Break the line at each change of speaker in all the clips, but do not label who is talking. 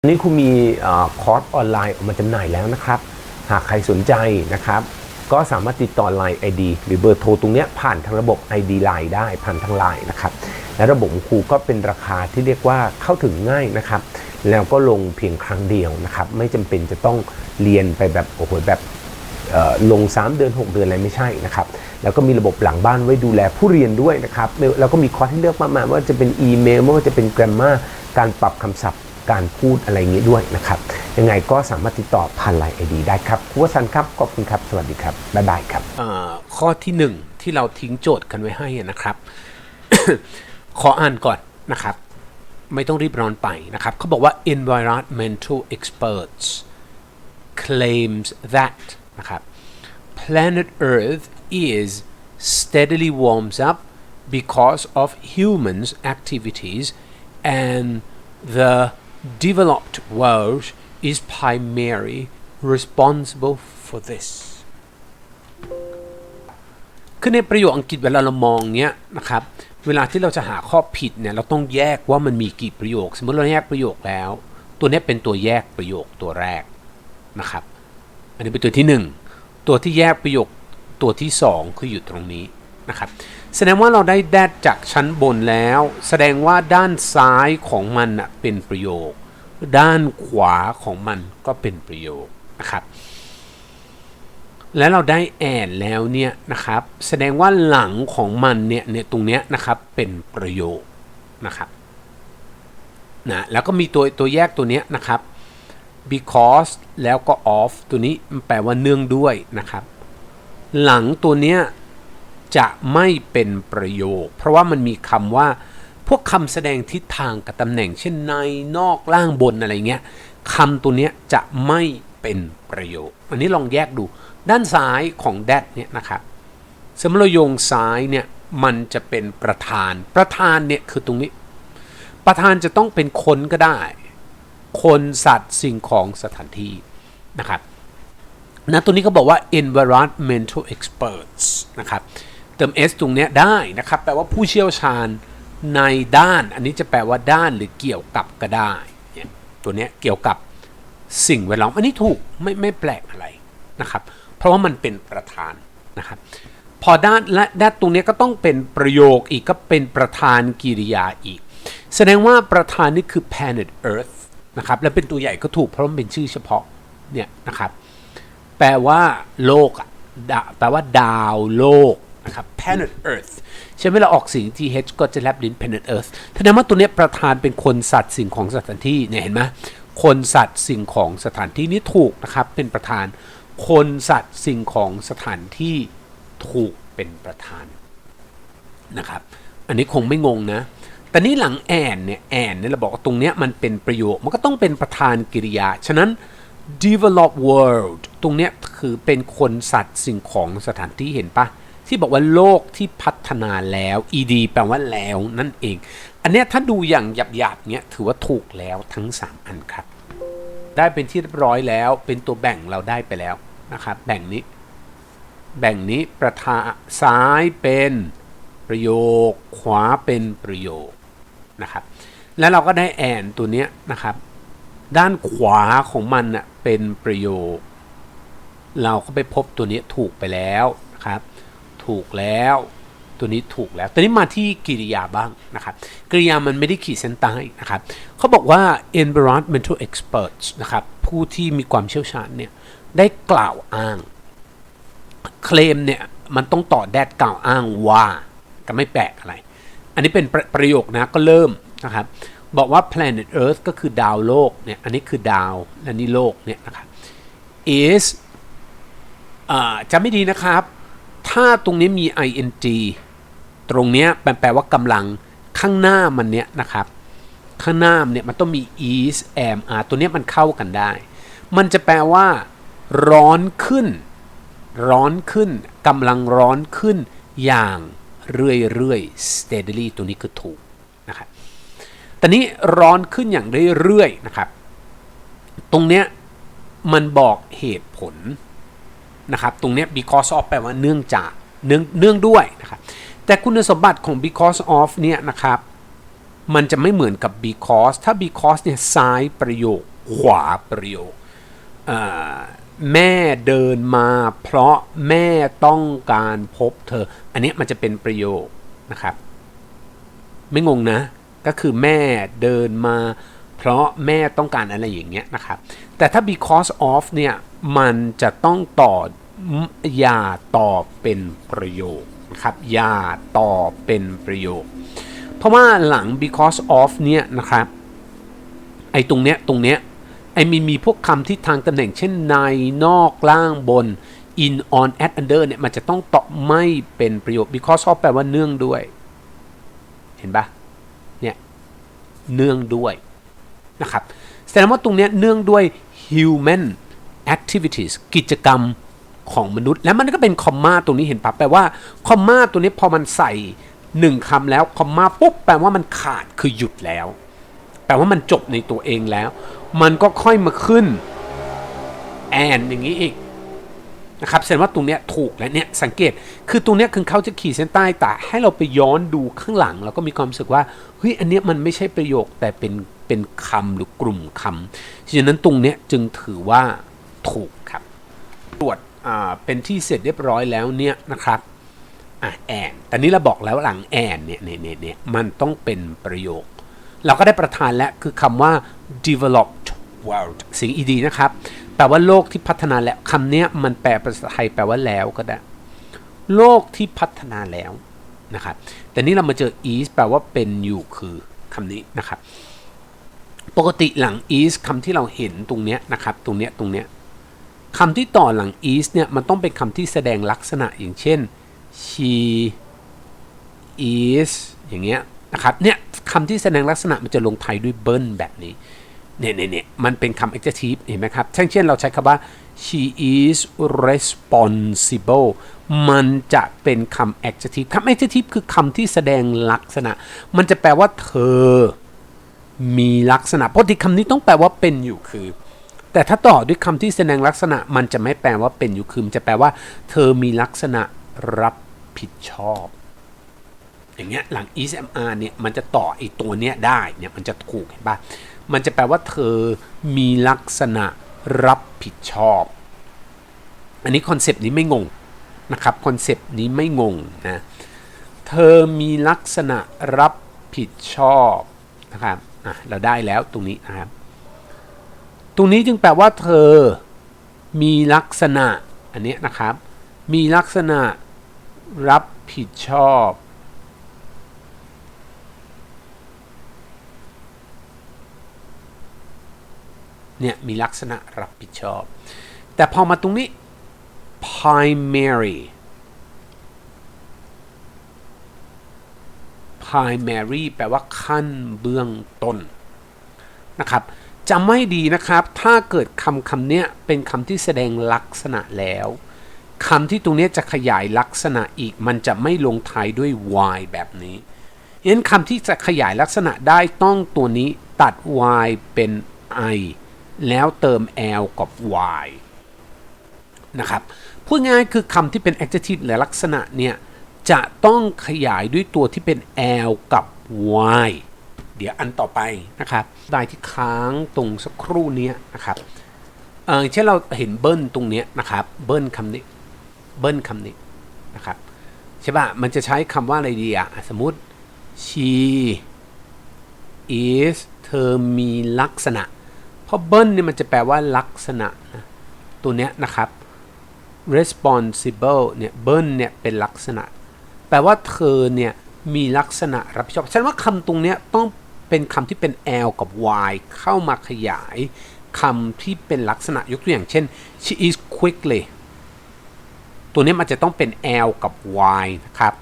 อันนี้คุณมีอคอร์สออนไลน์ออกมาจำหน่ายแล้วนะครับ หากใครสนใจนะครับ ก็สามารถติดต่อ Line ID หรือเบอร์โทรตรงเนี้ยผ่านทางระบบ ID Line ได้ผ่านทาง Line นะครับ และระบบครูก็เป็นราคาที่เรียกว่าเข้าถึงง่ายนะครับ แล้วก็ลงเพียงครั้งเดียวนะครับ ไม่จำเป็นจะต้องเรียนไปแบบโอ้โหแบบลง 3 เดือน 6 เดือนอะไรไม่ใช่นะครับ แล้วก็มีระบบหลังบ้านไว้ดูแลผู้เรียนด้วยนะครับ แล้วก็มีคอร์สให้เลือกมากมายว่าจะเป็นอีเมลไม่ว่าจะเป็น grammar การปรับคำศัพท์ การพูดอะไรอย่างนี้ด้วยนะครับ ยังไงก็สามารถติดต่อผ่านไลน์ไอดีได้ครับครูวสันต์ครับ ขอบคุณครับ สวัสดีครับ บ๊ายบายครับ
ข้อที่หนึ่งที่เราทิ้งโจทย์กันไว้ให้นะครับ ขออ่านก่อนนะครับ ไม่ต้องรีบร้อนไปนะครับเขาบอกว่า environmental experts claims that นะครับ planet Earth is steadily warms up because of humans activities and the developed world is primarily responsible for this คือในประโยคอังกฤษเวลาเรามองเนี้ยนะครับ เวลาที่เราจะหาข้อผิดเนี่ยเราต้องแยกว่ามันมีกี่ประโยค สมมติเราแยกประโยคแล้ว ตัวเนี้ยเป็นตัวแยกประโยคตัวแรกนะครับ อันนี้เป็นตัวที่ 1 ตัวที่แยกประโยคตัวที่ 2 คืออยู่ตรงนี้ นะครับแสดงว่าเราได้แดดจากชั้นบนแล้ว แสดงว่าด้านซ้ายของมันเป็นประโยค ด้านขวาของมันก็เป็นประโยคนะครับแล้วเราได้แอนแล้วเนี่ยนะครับ แสดงว่าหลังของมันเนี่ยเนี่ยตรงเนี้ยนะครับเป็นประโยคนะครับนะแล้วก็มีตัวตัวแยกตัวเนี้ยนะครับ because แล้วก็ of ตัวนี้มันแปลว่าเนื่องด้วยนะครับ หลังตัวเนี้ย จะไม่เป็นประโยค เพราะว่ามันมีคำว่า พวกคำแสดงทิศทางกับตำแหน่ง เช่นในนอกล่างบนอะไรเงี้ยคำตัวเนี้ยจะไม่เป็นประโยค อันนี้ลองแยกดู ด้านซ้ายของ that เนี่ยนะครับสมมติเรโยงซ้ายเนี่ยมันจะเป็นประธาน ประธานเนี่ยคือตรงนี้ ประธานจะต้องเป็นคนก็ได้ คนสัตว์สิ่งของสถานที่นะครับนะตัวนี้เขาบอกว่า environmental experts นะครับ เติม s ตรงนี้ได้นะครับ แปลว่าผู้เชี่ยวชาญในด้าน อันนี้จะแปลว่าด้านหรือเกี่ยวกับก็ได้ ตัวนี้เกี่ยวกับสิ่งแวดล้อม อันนี้ถูกไม่ไม่แปลกอะไรนะครับ เพราะว่ามันเป็นประธานนะครับ พอด้านและด้านตรงนี้ก็ต้องเป็นประโยคอีกก็เป็นประธานกิริยาอีก แสดงว่าประธานนี่คือ planet Earth นะครับและเป็นตัวใหญ่ก็ถูกเพราะมันเป็นชื่อเฉพาะเนี่ยนะครับ แปลว่าโลกอะแปลว่าดาวโลก นะครับ planet Earth ใช่ไหมเราออกเสียง th ก็จะแลบลิ้น planet Earth แสดงว่าตัวนี้ประธานเป็นคนสัตว์สิ่งของสถานที่เนี่ยเห็นไหมคนสัตว์สิ่งของสถานที่นี่ถูกนะครับ เป็นประธาน คนสัตว์สิ่งของสถานที่ถูกเป็นประธานนะครับ อันนี้คงไม่งงนะแต่นี่หลังแอนเนี่ยแอนเนี่ยเราบอกว่าตรงเนี้ยมันเป็นประโยคมันก็ต้องเป็นประธานกิริยา ฉะนั้น develop world ตรงเนี้ยคือเป็นคนสัตว์สิ่งของสถานที่เห็นปะ ที่บอกว่าโลกที่พัฒนาแล้ว ed แปลว่าแล้วนั่นเอง อันเนี้ยถ้าดูอย่างหยาบๆเนี้ยถือว่าถูกแล้วทั้ง 3 อันครับ ได้เป็นที่เรียบร้อยแล้วเป็นตัวแบ่งเราได้ไปแล้วนะครับแบ่งนี้ แบ่งนี้ประธาซ้ายเป็นประโยค ขวาเป็นประโยคนะครับ แล้วเราก็ได้แอนตัวเนี้ยนะครับ ด้านขวาของมันน่ะเป็นประโยค เราก็ไปพบตัวนี้ถูกไปแล้วนะครับ ถูกแล้ว ตัวนี้ถูกแล้วตอนนี้มาที่กริยาบ้างนะครับกริยามันไม่ได้ขีดเส้นใต้นะครับเขาบอกว่า environmental experts นะครับผู้ที่มีความเชี่ยวชาญเนี่ยได้กล่าวอ้าง เคลมเนี่ยมันต้องต่อแดดกล่าวอ้างว่าก็ไม่แปลกอะไร อันนี้เป็นประประโยคนะก็เริ่มนะครับบอกว่า planet Earth ก็คือดาวโลกเนี่ยอันนี้คือดาวและนี่โลกเนี่ยนะครับ is อ่าจะไม่ดีนะครับ ถ้าตรงนี้มี ing ตรงเนี้ยแปลว่ากำลังข้างหน้ามันเนี้ยนะครับ ข้างหน้ามเนี่ยมันต้องมี is am are ตัวเนี้ยมันเข้ากันได้ มันจะแปลว่า ร้อนขึ้น ร้อนขึ้นกำลังร้อนขึ้นอย่างเรื่อยๆ steadily ตัวนี้คือถูกนะครับตอนนี้ร้อนขึ้นอย่างเรื่อยๆนะครับ ตรงเนี้ยมันบอกเหตุผล นะครับตรงนี้ because of แปลว่าเนื่องจากเนื่องเนื่องด้วยนะครับแต่คุณสมบัติของ because of เนี่ยนะครับมันจะไม่เหมือนกับ because ถ้า because เนี่ยซ้ายประโยค ขวาประโยคแม่เดินมาเพราะแม่ต้องการพบเธอ อันนี้มันจะเป็นประโยคนะครับ ไม่งงนะ ก็คือแม่เดินมา เพราะแม่ต้องการอะไรอย่างเงี้ยนะครับ แต่ถ้า because of เนี่ย มันจะต้องต่ออย่าต่อเป็นประโยคนะครับอย่าต่อเป็นประโยค เพราะว่าหลัง because of เนี่ยนะครับไอ้ตรงเนี้ยตรงเนี้ยไอ้มีมีพวกคำที่ทางตำแหน่งเช่นในนอกล่างบน in on at under เนี่ยมันจะต้องต่อไม่เป็นประโยค because of แปลว่าเนื่องด้วย เห็นปะเนี่ยเนื่องด้วยนะครับแสดงว่าตรงเนี้ยเนื่องด้วย human activities กิจกรรมของมนุษย์ แล้วมันก็เป็นคอมมาตรงนี้เห็นปะแปลว่าคอมมาตัวนี้พอมันใส่หนึ่งคำแล้วคอมมาปุ๊บแปลว่ามันขาดคือหยุดแล้ว แปลว่ามันจบในตัวเองแล้ว มันก็ค่อยมาขึ้นแอนอย่างนี้อีกนะครับแสดงว่าตรงเนี้ยถูกแล้วเนี่ยสังเกตคือตรงเนี้ยคือเขาจะขีดเส้นใต้แต่ให้เราไปย้อนดูข้างหลังแล้วก็มีความรู้สึกว่าเฮ้ยอันเนี้ยมันไม่ใช่ประโยคแต่เป็นเป็นคำหรือกลุ่มคำฉะนั้นตรงเนี้ยจึงถือว่า ถูกครับ ตรวจเป็นที่เสร็จเรียบร้อยแล้วเนี่ยนะครับอะแอนแต่นี้เราบอกแล้วหลังแอนเนี่ยเนี่ยเนี่ยเนี่ยมันต้องเป็นประโยค เราก็ได้ประธานแล้วคือคำว่า developed world สียง ed นะครับแปลว่าโลกที่พัฒนาแล้วคำเนี้ยมันแปลภาษาไทยแปลว่าแล้วก็ได้ โลกที่พัฒนาแล้วนะครับแต่นี่เรามาเจอ is แปลว่าเป็นอยู่คือคำนี้นะครับ ปกติหลัง is คำที่เราเห็นตรงเนี้ยนะครับ ตรงเนี้ยตรงเนี้ย คำที่ต่อหลัง is เนี่ยมันต้องเป็นคำที่แสดงลักษณะอย่างเช่น she is อย่างเงี้ยนะครับเนี่ยคำที่แสดงลักษณะมันจะลงไทยด้วยเบิ้ลแบบนี้เนี่ยเนี่ยเนี่ยมันเป็นคำ adjective เห็นไหมครับเช่นเช่นเราใช้คำว่า she is responsible มันจะเป็นคำ adjective คำ adjective คือคำที่แสดงลักษณะ มันจะแปลว่าเธอ มีลักษณะเพราะที่คำนี้ต้องแปลว่าเป็นอยู่คือ แต่ถ้าต่อด้วยคำที่แสดงลักษณะมันจะไม่แปลว่าเป็นอยู่คือมันจะแปลว่า เธอมีลักษณะรับผิดชอบ อย่างเงี้ยหลัง ismr เนี่ยมันจะต่อไอ้ตัวเนี้ยได้เนี่ยมันจะถูกเห็นปะมันจะแปลว่าเธอมีลักษณะรับผิดชอบ อันนี้คอนเซปต์นี้ไม่งงนะครับคอนเซปต์นี้ไม่งงนะเธอมีลักษณะรับผิดชอบนะครับอะเราได้แล้วตรงนี้นะครับ ตรงนี้จึงแปลว่าเธอ มีลักษณะ อันนี้นะครับ มีลักษณะรับผิดชอบ เนี่ย มีลักษณะรับผิดชอบ แต่พอมาตรงนี้ primary primary แปลว่าขั้นเบื้องต้นนะครับ จำไม่ดีนะครับ ถ้าเกิดคำคำเนี้ยเป็นคำที่แสดงลักษณะแล้วคำที่ตรงเนี้ยจะขยายลักษณะอีก มันจะไม่ลงท้ายด้วย y แบบนี้ฉะนั้นคำที่จะขยายลักษณะได้ต้องตัวนี้ตัด y เป็น i แล้วเติม l กับ y นะครับ พูดง่ายคือคำที่เป็น adjective หรือลักษณะเนี่ย จะต้องขยายด้วยตัวที่เป็น l กับ y เดี๋ยวอันต่อไปนะครับได้ที่ค้างตรงสักครู่นี้นะครับเออเช่นเราเห็นเบิ้ลตรงนี้นะครับ เบิ้ลคำนี้ เบิ้ลคำนี้นะครับใช่ปะมันจะใช้คำว่าอะไรดีอะสมมติ she is เธอมีลักษณะ เพราะเบิ้ลเนี่ยมันจะแปลว่าลักษณะนะตัวเนี้ยนะครับ responsible เนี่ยเบิ้ลเนี่ยเป็นลักษณะ แปลว่าเธอเนี่ยมีลักษณะรับผิดชอบ ฉันว่าคำตรงเนี้ยต้อง เป็นคำที่เป็น l กับ y เข้ามาขยายคำที่เป็นลักษณะยกตัวอย่างเช่น she is quickly ตัวนี้มันจะต้องเป็น l กับ y นะครับ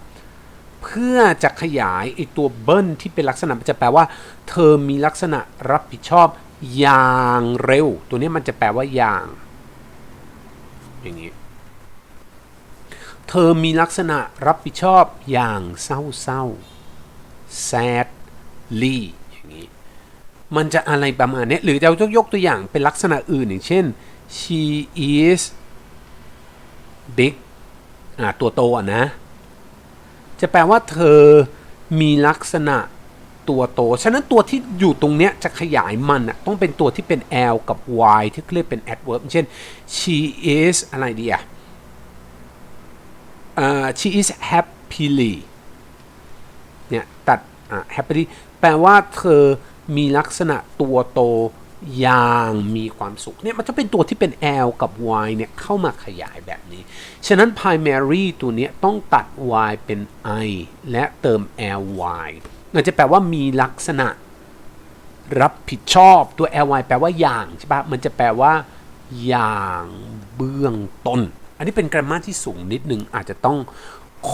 เพื่อจะขยายไอตัวเบิ้ลที่เป็นลักษณะมันจะแปลว่า เธอมีลักษณะรับผิดชอบอย่างเร็ว ตัวนี้มันจะแปลว่าอย่าง อย่างนี้ เธอมีลักษณะรับผิดชอบอย่างเศร้าๆ sadly อย่างนี้ มันจะอะไรประมาณนี้หรือจะยกตัวอย่างเป็นลักษณะอื่นอย่างเช่น she is big อ่าตัวโตอะนะ จะแปลว่าเธอมีลักษณะตัวโต ฉะนั้นตัวที่อยู่ตรงเนี้ยจะขยายมันอะต้องเป็นตัวที่เป็น L กับ Y ที่เรียกเป็น adverb เช่น she is อะไรดีอะ she is happily เนี่ยตัดอะ happily แปลว่าเธอมีลักษณะตัวโตอย่างมีความสุขเนี่ยมันจะเป็นตัวที่เป็น L กับ Y เนี่ยเข้ามาขยายแบบนี้ ฉะนั้น primary ตัวนี้ต้องตัด Y เป็น I และเติม ly มันจะแปลว่ามีลักษณะรับผิดชอบตัว ly แปลว่าอย่างใช่ปะมันจะแปลว่า อย่างเบื้องต้น อันนี้เป็นกราฟมาที่สูงนิดนึงอาจจะต้อง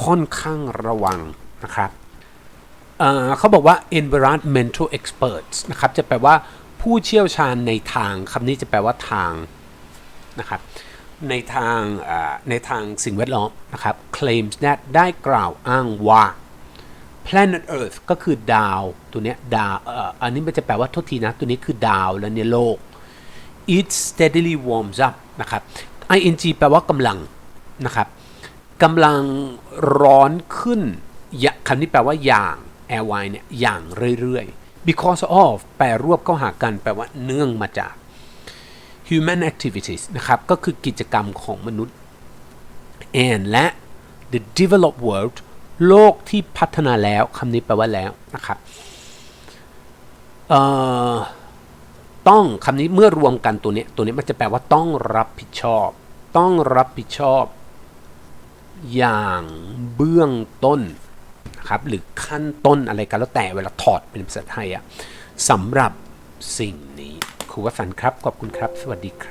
ค่อนข้างระวังนะครับ เขาบอกว่า environmental experts นะครับ จะแปลว่าผู้เชี่ยวชาญในทางคำนี้จะแปลว่าทางนะครับในทางในทางสิ่งแวดล้อมนะครับ claims that ได้กล่าวอ้างว่า planet Earth ก็คือดาว ตัวเนี้ยดาวอันนี้มันจะแปลว่าโทษทีนะ ตัวนี้คือดาวแล้วเนี่ยโลก it steadily warms up นะครับ ing แปลว่ากำลังนะครับกำลังร้อนขึ้นคำนี้แปลว่าอย่าง ly เนี่ยอย่างเรื่อยๆ because of แปลรวบเข้าหากันแปลว่าเนื่องมาจาก human activities นะครับ ก็คือกิจกรรมของมนุษย์ and และ the developed world โลกที่พัฒนาแล้วคำนี้แปลว่าแล้วนะครับต้องคำนี้เมื่อรวมกันตัวนี้ตัวนี้มันจะแปลว่าต้องรับผิดชอบ ต้องรับผิดชอบ อย่างเบื้องต้น นะครับหรือขั้นต้นอะไรกันแล้วแต่เวลาถอดเป็นภาษาไทยอะสำหรับสิ่งนี้ครูวสันต์ครับ ขอบคุณครับ สวัสดีครับ